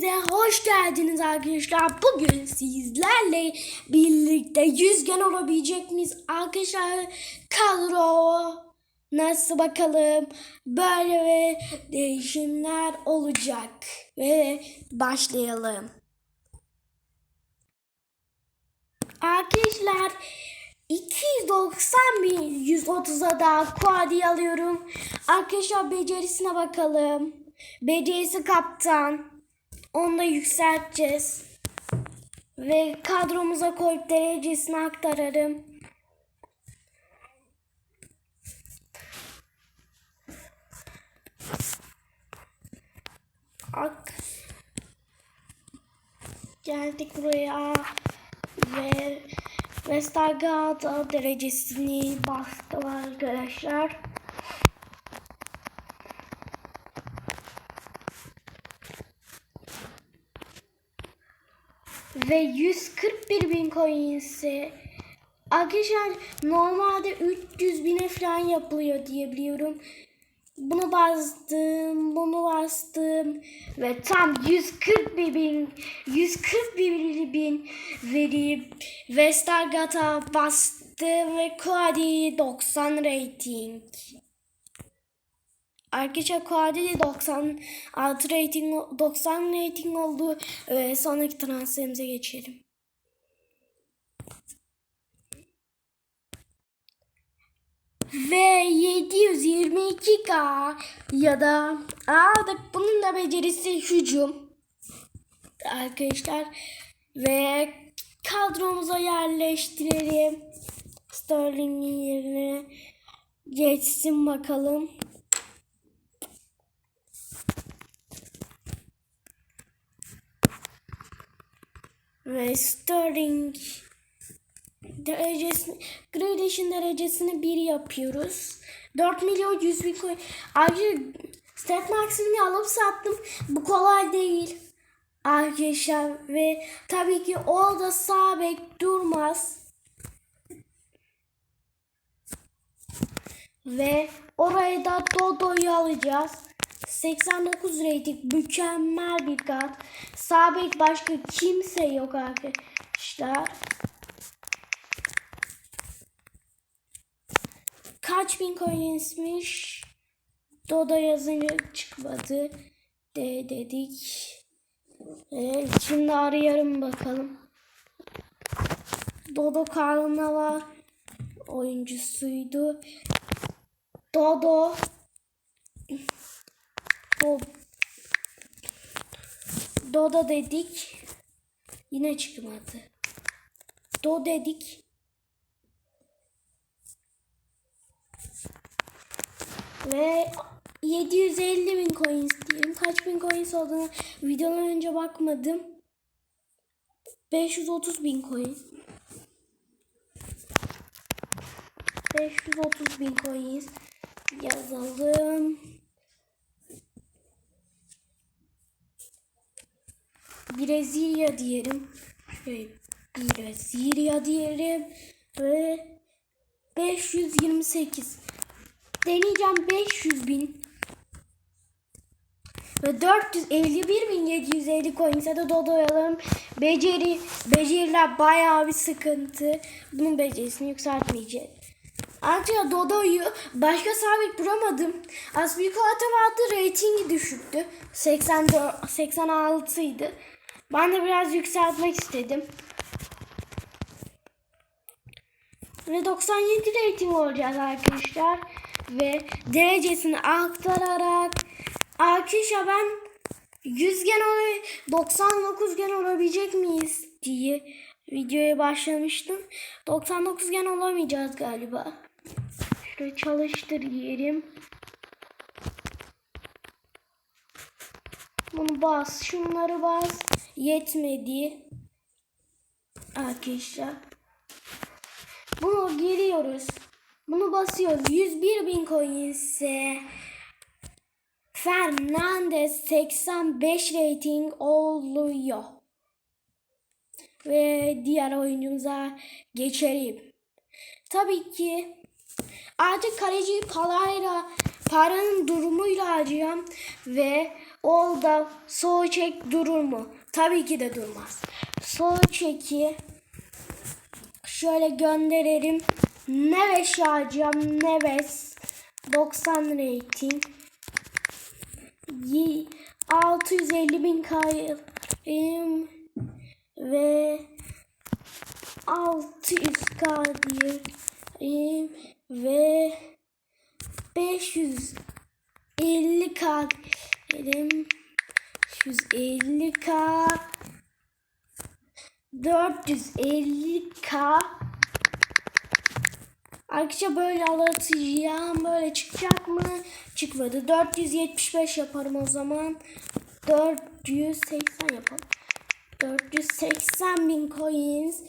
Hepinize hoş geldiniz arkadaşlar. Bugün sizlerle birlikte yüzgen olabilecek miyiz? Arkadaşlar kadro nasıl bakalım? Böyle ve değişimler olacak. Ve başlayalım. Arkadaşlar 290 bin 130'a da kuadi alıyorum. Arkadaşlar becerisine bakalım. Becerisi kaptan. Onu da yükselteceğiz. Ve kadromuza koyup derecesini aktararım. Ak. Geldik buraya ve Westergaard'a derecesini bastım arkadaşlar. Ve 141 bin coins'i Arkadaşlar normalde 300 bine falan yapılıyor diye biliyorum. Bunu bastım, bunu bastım ve tam 141 bin, 141 bin verip Westergaard'a bastım ve Quadi 90 rating. Arkadaşlar Quadi 96 rating, 90 rating oldu. Ee, sonraki transferimize geçelim. Ve 722K ya da aldık. Bunun da becerisi hücum. Arkadaşlar ve kadromuza yerleştirelim. Sterling'in yerine geçsin bakalım. Ve Sterling derecesini, gradation derecesini 1 yapıyoruz. 4 milyon 100 bin coin. Ayrıca stat maksimini alıp sattım. Bu kolay değil. Arkadaşlar ve tabii ki o da sağ bek durmaz. Ve oraya da Dodo'yu alacağız. 89 rating mükemmel bir kart. Sağ bek başka kimse yok arkadaşlar. Kaç bin coinsmiş? Dodo yazınca çıkmadı. De dedik. Evet, şimdi arayalım bakalım. Dodo Karlına var. Oyuncusuydu. Dodo. Do Dodo dedik. Yine çıkmadı. Do dedik. Ve 750 bin coins diyelim. Kaç bin coins olduğunu videodan önce bakmadım. 530 bin coin. 530 bin coins yazalım. Brezilya diyelim. Şöyle Brezilya diyelim. Ve 528. Deneyeceğim 500 bin. Ve 451 bin 750 coins'e de dodoyalım. Beceri, beceriler bayağı bir sıkıntı. Bunun becerisini yükseltmeyeceğiz. Ayrıca Dodo'yu başka sabit duramadım. Aspilicueta vardı ratingi düşüktü. 84, 86 idi. Ben de biraz yükseltmek istedim. Ve 97 rating olacağız arkadaşlar. Ve derecesini aktararak arkadaşlar ben 100 gen ol 99 gen olabilecek miyiz diye videoya başlamıştım. 99 gen olamayacağız galiba. Şurayı çalıştır diyelim. Bunu bas. Şunları bas. Yetmedi. Arkadaşlar. Bunu giriyoruz. Bunu basıyoruz. 101 bin coin ise Fernandez 85 rating oluyor. Ve diğer oyuncumuza geçelim. Tabii ki artık kaleci parayla paranın durumuyla alacağım ve Olda sol çek durur mu? Tabii ki de durmaz. Sol çeki şöyle gönderelim. Neves alacağım. Neves 90 rating. Yi- 650 bin kayım ve 600k diyeyim ve 550k diyelim 550k 450k Arkadaşlar böyle anlatacağım. Böyle çıkacak mı? Çıkmadı. 475 yaparım o zaman. 480 yapalım. 480 bin coins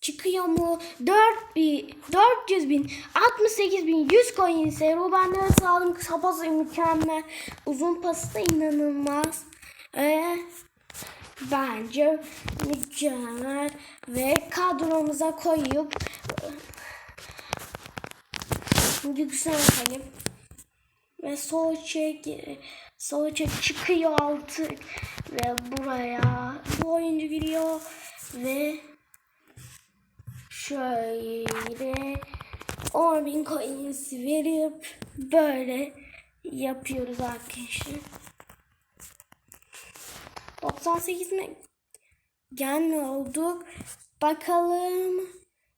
çıkıyor mu? 4 bin, 400 bin, 68 bin, 100 coin ise Ruben'den sağladım. Kısa pası mükemmel. Uzun pası da inanılmaz. Ee, bence mükemmel. Ve kadromuza koyup yükseltelim. Ve sol çek çıkıyor artık ve buraya bu oyuncu giriyor ve şöyle 10.000 coins verip böyle yapıyoruz arkadaşlar. 98 mi? Gelme olduk. Bakalım.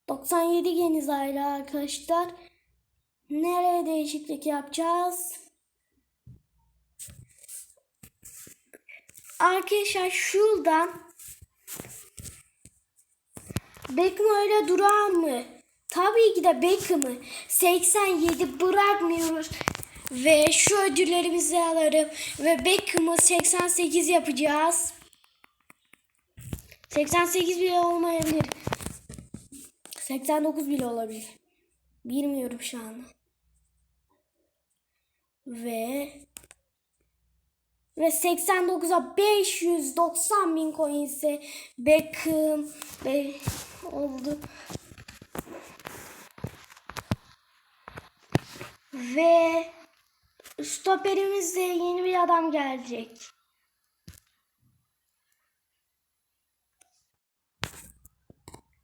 97 geniz aile arkadaşlar. Nereye değişiklik yapacağız? Arkadaşlar şuradan Beckham öyle durar mı? Tabii ki de Beckham'ı 87 bırakmıyoruz. Ve şu ödüllerimizi alırım. Ve Beckham'ı 88 yapacağız. 88 bile olmayabilir. 89 bile olabilir. Bilmiyorum şu anda. Ve ve 89'a 590 bin coin ise Beckham ve oldu. Ve stoperimizde yeni bir adam gelecek.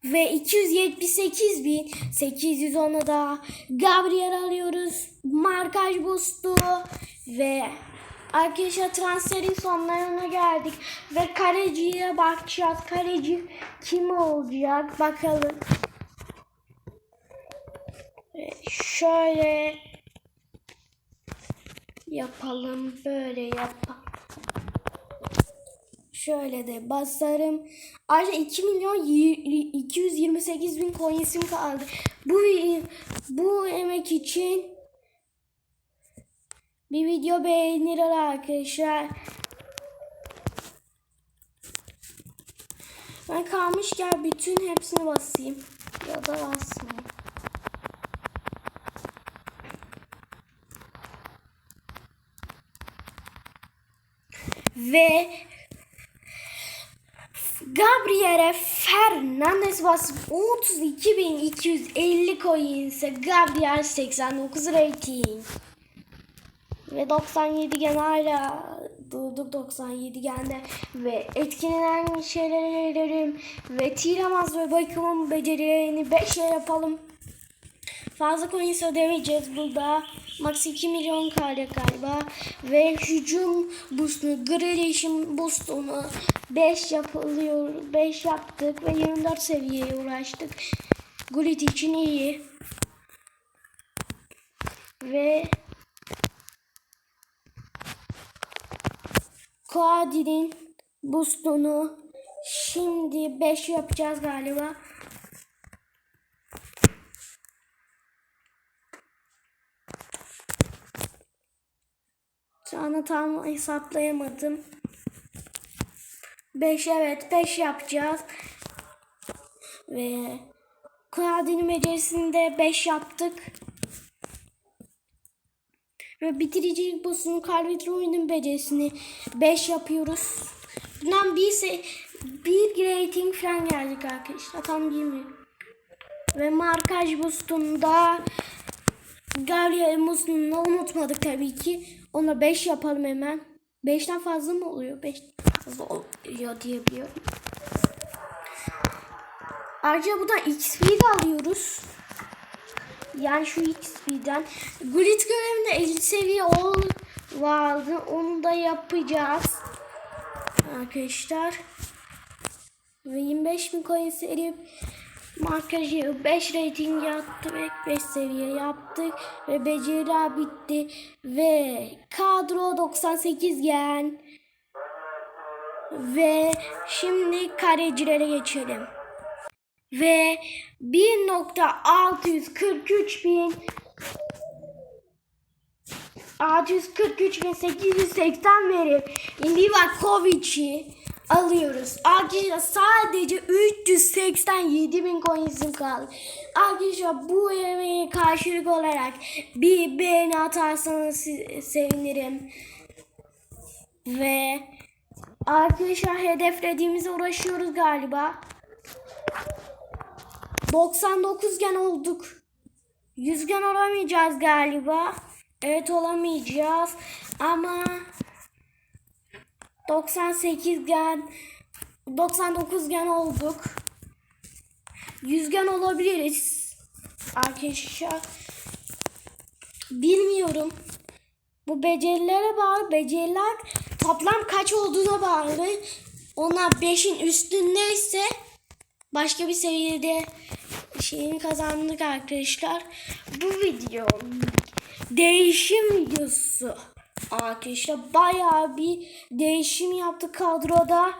Ve 278.810'a da Gabriel alıyoruz. Markaj boost'u ve arkadaşlar transferin sonlarına geldik. Ve kaleciye bakacağız. Kaleci kim olacak bakalım. Ve şöyle yapalım. Böyle yapalım. Şöyle de basarım. Ayrıca 2 milyon y- 228 bin coin'sim kaldı. Bu bu emek için bir video beğenir arkadaşlar. Ben kalmışken bütün hepsini basayım. Ya da basmayayım. Ve Gabriele Fernandez basıp 32.250 coin ise Gabriel 89 rating. Ve 97 gen hala durduk 97 gende ve etkilenen şeyleri verelim ve Tiramaz ve Baykım'ın becerilerini 5 yapalım. Fazla coins ödemeyeceğiz burada. Max 2 milyon kare galiba. Ve hücum boostunu, Grealish'in boostunu 5 yapılıyor. 5 yaptık ve 24 seviyeye uğraştık. Gullit için iyi. Ve Koadi'nin boostunu şimdi 5 yapacağız galiba. Şu anda tam hesaplayamadım. 5 evet 5 yapacağız. Ve Kuadinin becerisinde 5 yaptık. Ve bitiricilik boss'un Calvin Ruin'in becerisini 5 yapıyoruz. Bundan bir, bir rating falan gelecek arkadaşlar. Tam bilmiyorum. Ve markaj boostunda Gabriel Muslim'ini unutmadık tabii ki. Ona 5 yapalım hemen. 5'ten fazla mı oluyor? 5 fazla oluyor diye biliyorum. Ayrıca buradan XP de alıyoruz. Yani şu XP'den. Grid görevinde 50 seviye ol vardı. Onu da yapacağız. Arkadaşlar. Ve 25 bin coin serip markajı 5 rating yaptık. 5 seviye yaptık. Ve beceriler bitti. Ve kadro 98 gen. Ve şimdi karecilere geçelim. Ve 1.643 bin 643 ve 880 verip Livakovic'i alıyoruz. Arkadaşlar sadece 387 bin coins'im kaldı. Arkadaşlar bu emeğe karşılık olarak bir beğeni atarsanız se- sevinirim. Ve arkadaşlar hedeflediğimize uğraşıyoruz galiba. 99 gen olduk. 100 gen olamayacağız galiba. Evet olamayacağız. Ama 98 gen 99 gen olduk. 100 gen olabiliriz. Arkadaşlar bilmiyorum. Bu becerilere bağlı. Beceriler toplam kaç olduğuna bağlı. Onlar 5'in üstündeyse başka bir seviyede şeyini kazandık arkadaşlar. Bu video değişim videosu. Arkadaşlar bayağı bir değişim yaptık kadroda.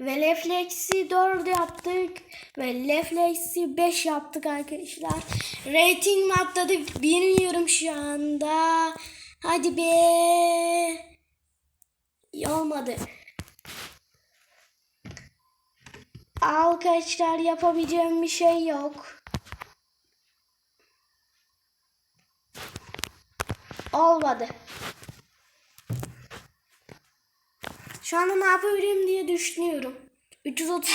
Ve refleksi 4 yaptık. Ve refleksi 5 yaptık arkadaşlar. Rating atladık bilmiyorum şu anda. Hadi be. İyi olmadı. Arkadaşlar yapabileceğim bir şey yok. Olmadı. Şu anda ne yapabilirim diye düşünüyorum. 332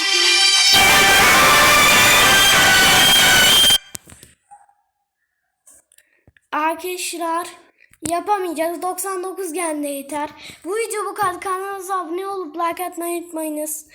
Arkadaşlar yapamayacağız. 99 gende yeter. Bu video bu kadar. Kanalımıza abone olup like atmayı unutmayınız.